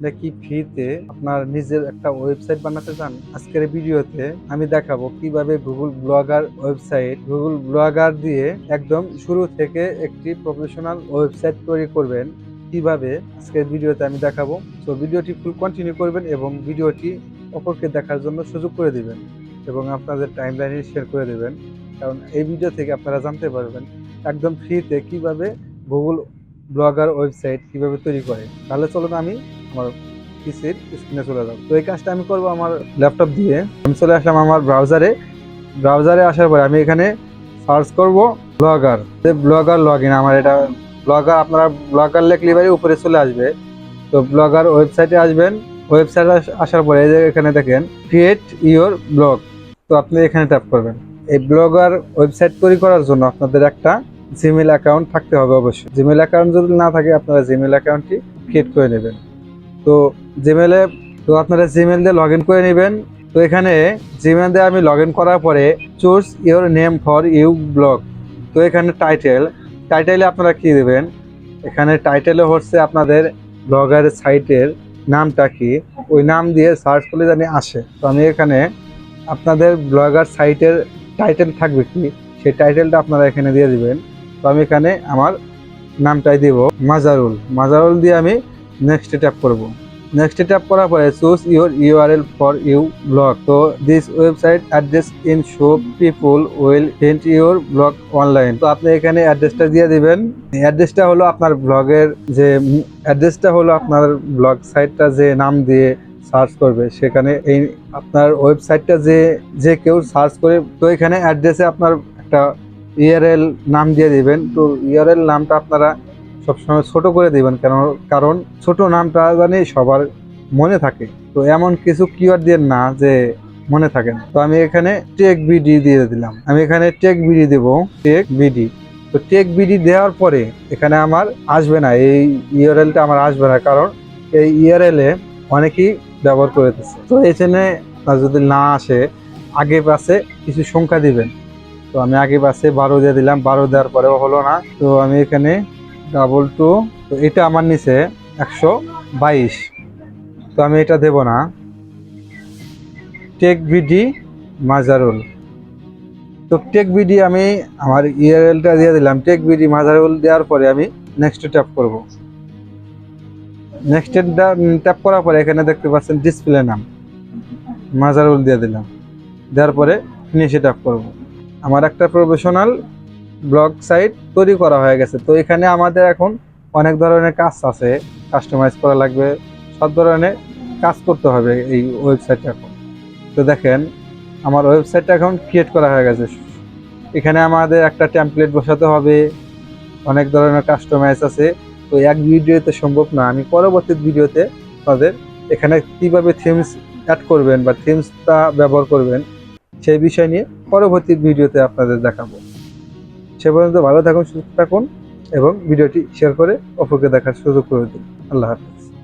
আপনি কি ফ্রিতে আপনার নিজের একটা ওয়েবসাইট বানাতে চান? আজকের ভিডিওতে আমি দেখাবো কীভাবে Google Blogger website Google Blogger দিয়ে একদম শুরু থেকে একটি প্রফেশনাল ওয়েবসাইট তৈরি করবেন। কীভাবে? আজকের ভিডিওতে আমি দেখাবো। তো ভিডিওটি ফুল কন্টিনিউ করবেন এবং ভিডিওটি অপরকে দেখার জন্য সুযোগ করে দিবেন এবং আপনাদের টাইম লাইনে শেয়ার করে দেবেন। কারণ এই ভিডিও থেকে আপনারা জানতে পারবেন একদম ফ্রিতে কীভাবে গুগল ব্লগার ওয়েবসাইট কীভাবে তৈরি করে। তাহলে চলুন আমি আমার পিসির স্ক্রিনে চলে যাব তো এই কাজটা আমি করব আমার ল্যাপটপ দিয়ে। আমি চলে আসলাম আমার ব্রাউজারে ব্রাউজারে আসার পরে আমি এখানে সার্চ করব ব্লগার যে ব্লগার লগ ইন আমার এটা ব্লগার আপনারা ব্লগার লেখলে এবারে উপরে চলে আসবে। তো ব্লগার ওয়েবসাইটে আসবেন। ওয়েবসাইটে আসার পরে এই যে এখানে দেখেন ক্রিয়েট ইওর ব্লগ তো আপনি এখানে ট্যাপ করবেন। এই ব্লগার ওয়েবসাইট তৈরি করার জন্য আপনাদের একটা জিমেল অ্যাকাউন্ট থাকতে হবে অবশ্যই। জিমেল অ্যাকাউন্ট যদি না থাকে, আপনারা জিমেল অ্যাকাউন্টটি ক্রিয়েট করে নেবেন। তো জিমেলে তো আপনারা জিমেল দিয়ে লগ করে নেবেন। তো এখানে জিমেল দিয়ে আমি লগ করার পরে choose your name for you blog তো এখানে টাইটেল টাইটেলে আপনারা কি দেবেন? এখানে টাইটেলে হচ্ছে আপনাদের ব্লগার সাইটের নামটা কি? ওই নাম দিয়ে সার্চ করলে জানি আসে। তো আমি এখানে আপনাদের ব্লগার সাইটের টাইটেল থাকবে কি? সেই টাইটেলটা আপনারা এখানে দিয়ে দিবেন। তো আমি এখানে আমার নামটাই দিব মাজারুল মাজারুল দিয়ে আমি নেক্সট ট্যাপ করব। নেক্সট ট্যাপ করার পরে choose your URL for you blog তো this website address in show people will hint your blog online তো আপনি এখানে অ্যাড্রেসটা দিয়ে দিবেন। অ্যাড্রেসটা হলো আপনার ব্লগের যে অ্যাড্রেসটা হলো আপনার ব্লগ সাইটটা যে নাম দিয়ে সার্চ করবে। সেখানে এই আপনার ওয়েবসাইটটা যে যে কেউ সার্চ করে, তো এখানে অ্যাড্রেসে আপনার একটা ইআরএল নাম দিয়ে দিবেন। তো ইআরএল নামটা আপনারা সবসময় ছোট করে দিবেন, কেন, কারণ ছোট নামটা জানি সবার মনে থাকে। তো এমন কিছু কিওয়ার্ড দিয়ে না যে মনে থাকে না। তো আমি এখানে টেক বিডি দিয়ে দিলাম। আমি এখানে টেক বিডি দেব টেক বিডি তো টেক বিডি দেওয়ার পরে এখানে আমার আসবে না, এই ইউআরএলটা আমার আসবে না, কারণ এই ইউআরএল অনেকেই ব্যবহার করে দিচ্ছে তো এখানে যদি না আসে, আগে পাশে কিছু সংখ্যা দিবেন। তো আমি আগে পাশে বারো দিয়ে দিলাম, বারো দেওয়ার পরেও হলো না। তো আমি এখানে ডাবল টু, তো এটা আমার নিচে একশো বাইশ। তো আমি এটা দেব না। Tech BD Mazarul. তো টেক বিডি আমি আমার ইআরএলটা দিয়ে দিলাম। টেক বিডি মাজারুল দেওয়ার পরে আমি নেক্সট ট্যাপ করব। নেক্সট ট্যাপ করার পরে এখানে দেখতে পাচ্ছেন ডিসপ্লে নাম। মাজারুল দিয়ে দিলাম। দেওয়ার পরে ফিনিশে ট্যাপ করব। আমার একটা প্রফেশনাল ব্লগ সাইট তৈরি করা হয়ে গেছে। তো এখানে আমাদের এখন অনেক ধরনের কাজ আছে। কাস্টমাইজ করা লাগবে। সব ধরনের কাজ করতে হবে এই ওয়েবসাইটটা এখন। তো দেখেন, আমার ওয়েবসাইটটা এখন ক্রিয়েট করা হয়ে গেছে। এখানে আমাদের একটা টেমপ্লেট বসাতে হবে। অনেক ধরনের কাস্টমাইজ আছে। তো এক ভিডিওতে সম্ভব না। আমি পরবর্তী ভিডিওতে তাদের এখানে কীভাবে থিমস অ্যাড করবেন বা থিমসটা ব্যবহার করবেন সেই বিষয় নিয়ে পরবর্তী ভিডিওতে আপনাদের দেখাবো। সে পর্যন্ত ভালো থাকুন, সুস্থ থাকুন এবং ভিডিওটি শেয়ার করে অপরকে দেখার সুযোগ করে দিন। আল্লাহ হাফিজ।